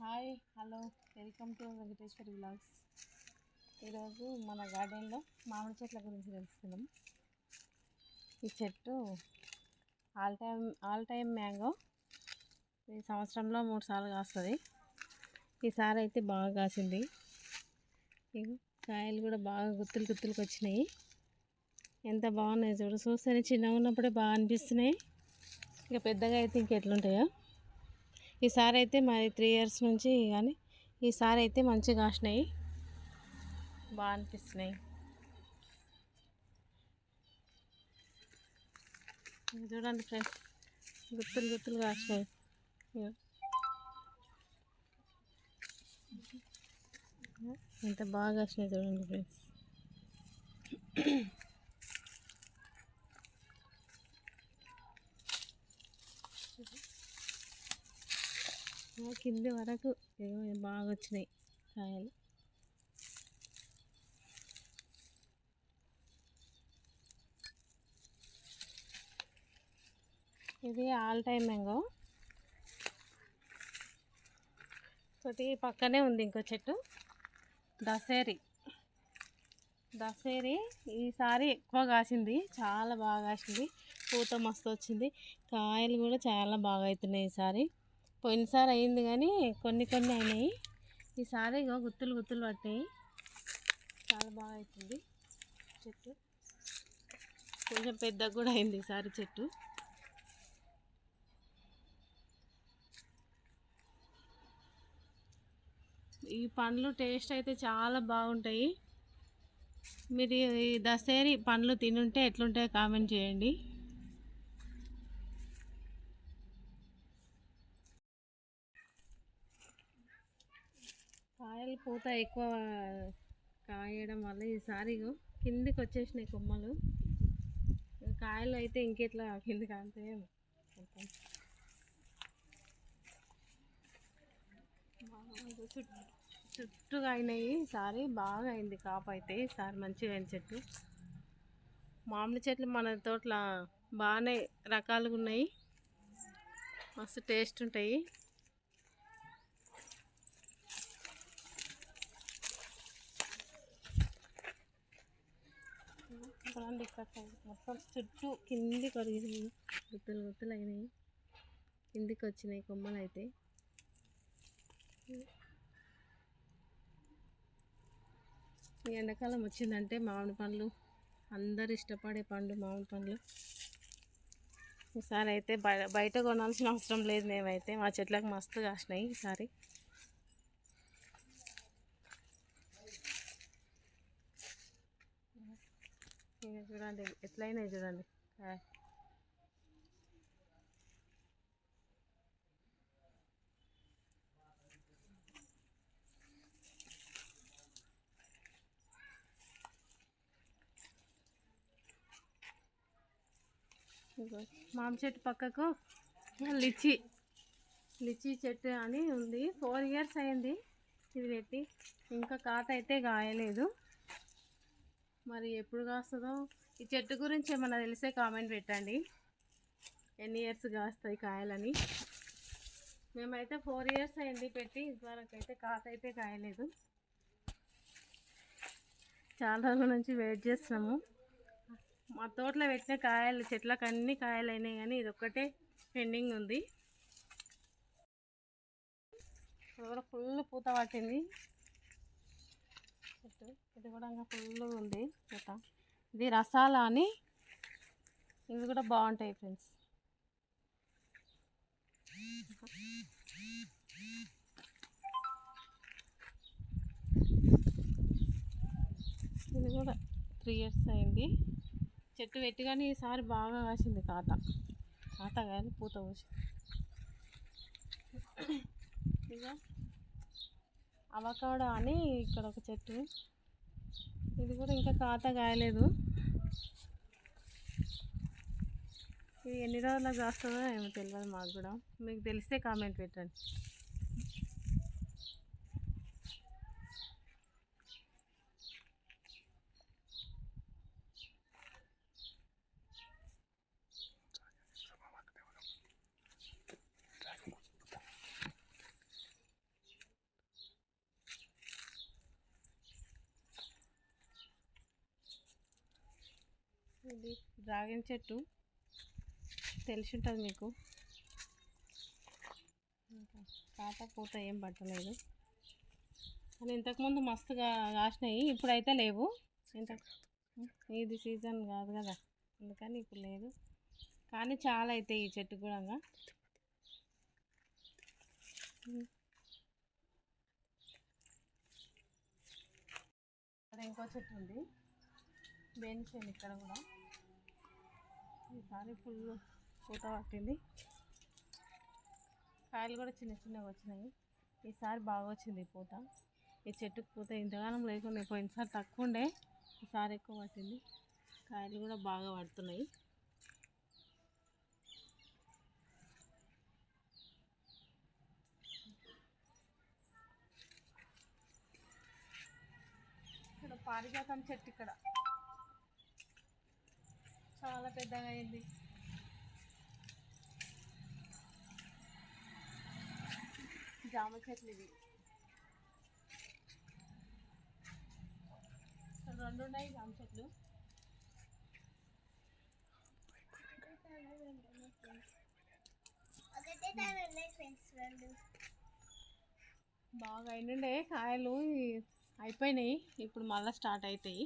Hi hello welcome to Venkateshwari blogs ఈరోజు మన గార్డెన్లో మామిడి చెట్ల గురించి తెలుసుకుందాం. ఈ చెట్టు all time all time mango. ఈ సంవత్సరంలో మూడు సార్లు కాస్తుంది. ఈసారి అయితే బాగా కాసింది. కాయలు కూడా బాగా గుత్తులు గుత్తులకు వచ్చినాయి ఎంత బాగున్నాయి చూడు. చూస్తేనే చిన్నగా ఉన్నప్పుడే బాగా అనిపిస్తున్నాయి. ఇక పెద్దగా అయితే ఇంకెట్లుంటాయో. ఈసారి అయితే మరి త్రీ ఇయర్స్ నుంచి కానీ ఈసారి అయితే మంచిగా కాసినాయి బాగా అనిపిస్తున్నాయి. చూడండి ఫ్రెండ్స్ గుత్తులు గుత్తులు కాసినాయి ఎంత బాగా కాసినాయి చూడండి ఫ్రెండ్స్. కింది వరకు బాగా వచ్చినాయి కాయలు. ఇది ఆల్ టైమ్ మ్యాంగో. ఒకటి పక్కనే ఉంది ఇంకో చెట్టు. దసేరి. దసేరి ఈసారి ఎక్కువ కాసింది చాలా బాగా కాసింది. పూత మస్తు వచ్చింది. కాయలు కూడా చాలా బాగా అవుతున్నాయి ఈసారి. పోయినసారి అయింది కానీ కొన్ని కొన్ని అయినాయి. ఈసారి ఇగో గుత్తులు గుత్తులు పట్టాయి చాలా బాగా అవుతుంది చెట్టు. కొంచెం పెద్దగా కూడా అయింది ఈసారి చెట్టు. ఈ పండ్లు టేస్ట్ అయితే చాలా బాగుంటాయి. మీరు ఈ దసేరి పండ్లు తినుంటే ఎట్లుంటాయో కామెంట్ చేయండి కాయలు పూత ఎక్కువ కాయడం వల్ల ఈసారి కిందికి వచ్చేసినాయి కొమ్మలు. కాయలు అయితే ఇంకెట్లా కిందికి అంతే చుట్టూ చుట్టూగా అయినాయి ఈసారి బాగా అయింది కాపు అయితే ఈసారి మంచిగా అయిన చెట్టు. మామిడి చెట్లు మన తోటలో బాగానే రకాలుగా ఉన్నాయి. మస్తు టేస్ట్ ఉంటాయి. చూడండి ఇక్కడ మొత్తం చుట్టూ కింది కరిగినాయి గుత్తులు గుత్తులు అయినాయి. కిందికి వచ్చినాయి కొమ్మలు అయితే. ఈ ఎండాకాలం వచ్చిందంటే మామిడి పండ్లు అందరు ఇష్టపడే పండు మామిడి పండ్లు. ఈసారి అయితే బయట కొనాల్సిన అవసరం లేదు మేమైతే. మా చెట్లకు మస్తు కాసినాయి ఈసారి. ఇంకా చూడండి ఎట్లయినాయి చూడండి. కాయ. మామిడి చెట్టు పక్కకు లిచి లిచి చెట్టు అని ఉంది. ఫోర్ ఇయర్స్ అయింది ఇది పెట్టి. ఇంకా కాత అయితే కాయలేదు. మరి ఎప్పుడు కాస్తుందో? ఈ చెట్టు గురించి ఏమన్నా తెలిసే కామెంట్ పెట్టండి. ఎన్ని ఇయర్స్ కాస్తాయి కాయలని? మేమైతే ఫోర్ ఇయర్స్ అయింది పెట్టి ఇదివరకు అయితే కాత అయితే కాయలేదు. చాలా రోజుల నుంచి వెయిట్ చేస్తున్నాము. మా తోటలో పెట్టిన కాయలు చెట్లకు అన్ని కాయలు అయినాయి కానీ ఇది ఒక్కటే పెండింగ్ ఉంది. ఇది ఫుల్ పూత పట్టింది. చెట్టు ఇది కూడా ఇంకా ఫుల్ ఉంది. పూత ఇది రసాల అని ఇవి కూడా బాగుంటాయి ఫ్రెండ్స్ ఇది కూడా త్రీ ఇయర్స్ అయింది. చెట్టు పెట్టి కానీ ఈసారి బాగా కాసింది కాత. కాత కానీ పూత పోసి ఇక అవకాడో అని ఇక్కడ ఒక చెట్టు. ఇది కూడా ఇంకా కాత కాయలేదు. ఇది ఎన్ని రోజులకు కాస్తుందో ఏమో తెలియదు మాకు కూడా. మీకు తెలిస్తే కామెంట్ పెట్టండి. డ్రాగన్ చెట్టు. తెలిసి ఉంటుంది మీకు. ఇంకా పూత ఏం పట్టలేదు. కానీ ఇంతకుముందు మస్తుగా కాసినాయి ఇప్పుడైతే లేవు. ఇంత ఇది సీజన్ కాదు కదా. అందుకని ఇప్పుడు లేదు. కానీ చాలా అవుతాయి ఈ చెట్టు కూడా. ఇక్కడ ఇంకో చెట్టు ఉంది. బెంచ్ ఇక్కడ కూడా. ఈసారి ఫుల్ పూత పట్టింది. కాయలు కూడా చిన్న చిన్నగా వచ్చినాయి. ఈసారి బాగా వచ్చింది ఈ పూత. ఈ చెట్టుకు పూత ఇంతగానం లేకుండా పోయినసారి తక్కువ ఉండే ఈసారి ఎక్కువ పట్టింది. కాయలు కూడా బాగా పడుతున్నాయి. ఇక్కడ పారిజాతం చెట్టు ఇక్కడ. చాలా పెద్దగా అయింది జామ చెట్లు ఇవి. రెండు ఉన్నాయి జామ చెట్లు. బాగా అయినుండే కాయలు అయిపోయినాయి. ఇప్పుడు మళ్ళీ స్టార్ట్ అవుతాయి.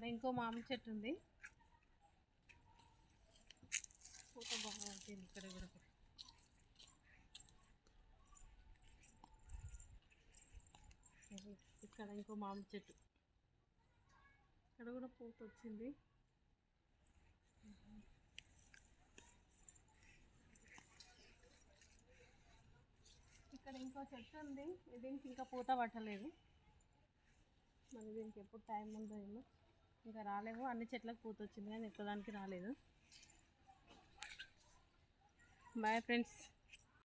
ఇక్కడ ఇంకో మామిడి చెట్టు ఉంది. పూత బాగా ఉంటుంది ఇక్కడ కూడా ఇక్కడ ఇంకో మామిడి చెట్టు. ఇక్కడ కూడా పూత వచ్చింది. ఇక్కడ ఇంకో చెట్టు ఉంది. దీనికి ఇంకా పూత పట్టలేదు. మరి దీనికి ఎప్పుడు టైం ఉందో ఏమో. ఇంకా రాలేవు. అన్ని చెట్లకు పూత వచ్చింది కానీ ఎక్కడానికి రాలేదు. Bye friends